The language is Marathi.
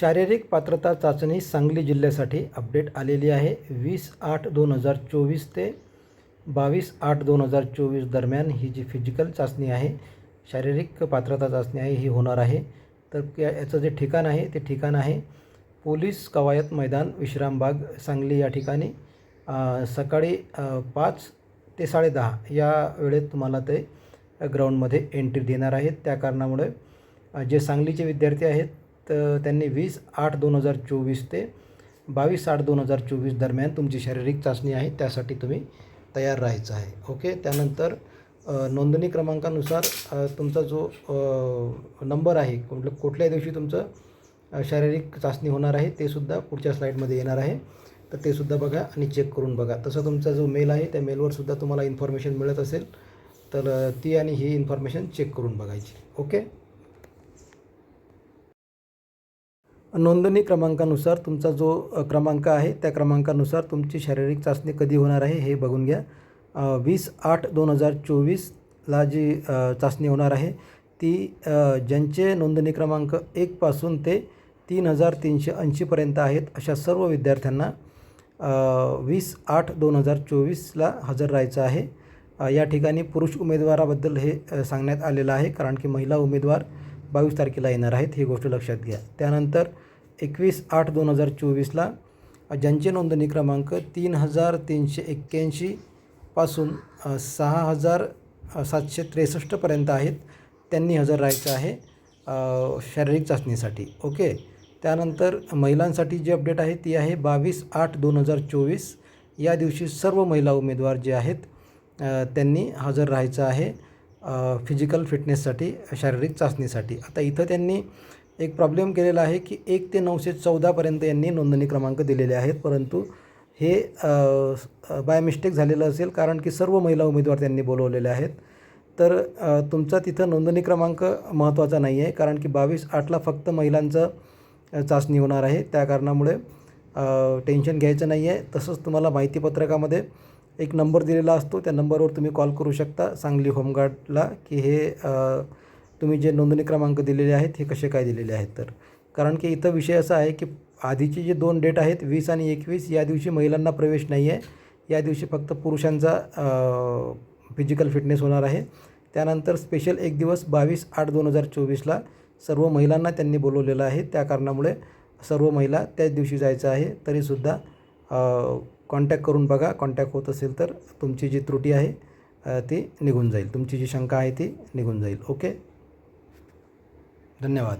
शारीरिक पात्रता चाचणी सांगली जिल्ह्यासाठी अपडेट आलेली आहे. वीस आठ दोन हजार चोवीस ते बावीस आठ दोन हजार चोवीस दरम्यान ही जी फिजिकल चाचणी आहे शारीरिक पात्रता चाचणी आहे ही होणार आहे. तर याचं जे ठिकाण आहे ते ठिकाण आहे पोलीस कवायत मैदान विश्रामबाग सांगली. या ठिकाणी सकाळी पाच ते साडेदहा या वेळेत तुम्हाला ते ग्राउंडमध्ये एंट्री देणार आहेत. त्या कारणामुळे जे सांगलीचे विद्यार्थी आहेत तर त्यांनी वीस आठ दोन हजार चोवीस ते बावीस आठ दोन हजार चोवीस दरम्यान तुमची शारीरिक चाचणी आहे त्यासाठी तुम्ही तयार राहायचं आहे. ओके? त्यानंतर नोंदणी क्रमांकानुसार तुमचा जो नंबर आहे कुठलं कुठल्या दिवशी तुमचं शारीरिक चाचणी होणार आहे ते सुद्धा पुढच्या स्लाईडमध्ये येणार आहे. तर ते सुद्धा बघा आणि चेक करून बघा. तसं तुमचा जो मेल आहे त्या मेलवर सुद्धा तुम्हाला इन्फॉर्मेशन मिळत असेल तर ती आणि ही इन्फॉर्मेशन चेक करून बघायची. ओके? नोंदणी क्रमांकानुसार तुमचा जो क्रमांक आहे त्या क्रमांकानुसार तुमची शारीरिक चाचणी कधी होणार आहे हे बघून घ्या. वीस आठ दोन हजार चोवीसला जी चाचणी होणार आहे ती ज्यांचे नोंदणी क्रमांक एकपासून ते तीन हजार तीनशे ऐंशीपर्यंत आहेत अशा सर्व विद्यार्थ्यांना वीस आठ दोन हजार चोवीसला हजर राहायचं आहे. या ठिकाणी पुरुष उमेदवाराबद्दल हे सांगण्यात आलेलं आहे कारण की महिला उमेदवार बावीस तारखेला येणार आहेत ही गोष्ट लक्षात घ्या. त्यानंतर एकवीस आठ दोन हजार चोवीसला ज्यांचे नोंदणी क्रमांक तीन हजार तीनशे एक्क्याऐंशीपासून सहा हजार सातशे त्रेसष्टपर्यंत आहेत त्यांनी हजर राहायचं आहे शारीरिक चाचणीसाठी. ओके? त्यानंतर महिलांसाठी जी अपडेट आहे ती आहे बावीस आठ दोन हजार चोवीस. या दिवशी सर्व महिला उमेदवार जे आहेत त्यांनी हजर राहायचं आहे. फिजिकल फिटनेससाठी शारीरिक चाचणीसाठी. आता इथं त्यांनी एक प्रॉब्लेम केलेला आहे की एक ते नऊशे चौदापर्यंत यांनी नोंदणी क्रमांक दिलेले आहेत. परंतु हे बाय मिस्टेक झालेलं असेल कारण की सर्व महिला उमेदवार त्यांनी बोलवलेले आहेत. तर तुमचा तिथं नोंदणी क्रमांक महत्त्वाचा नाही आहे कारण की बावीस आठला फक्त महिलांचं चाचणी होणार आहे. त्या कारणामुळे टेन्शन घ्यायचं नाही आहे तसंच तुम्हाला माहितीपत्रकामध्ये एक नंबर दिलेला असतो. त्या नंबरवर तुम्ही कॉल करू शकता सांगली होमगार्डला की हे तुम्ही जे नोंदणी क्रमांक दिलेले आहेत हे कसे काय दिलेले आहेत तर. कारण की इथं विषय असा आहे की आधीचे जे दोन डेट आहेत वीस आणि एकवीस या दिवशी महिलांना प्रवेश नाही आहे. या दिवशी फक्त पुरुषांचा फिजिकल फिटनेस होणार आहे. त्यानंतर स्पेशल एक दिवस बावीस आठ दोन हजार चोवीसला सर्व महिलांना त्यांनी बोलवलेलं आहे. त्या कारणामुळे सर्व महिला त्याच दिवशी जायचं आहे. तरीसुद्धा कॉन्टॅक्ट करून बघा. कॉन्टॅक्ट होत असेल तर तुमची जी त्रुटी आहे ती निघून जाईल. तुमची जी शंका आहे ती निघून जाईल. ओके धन्यवाद.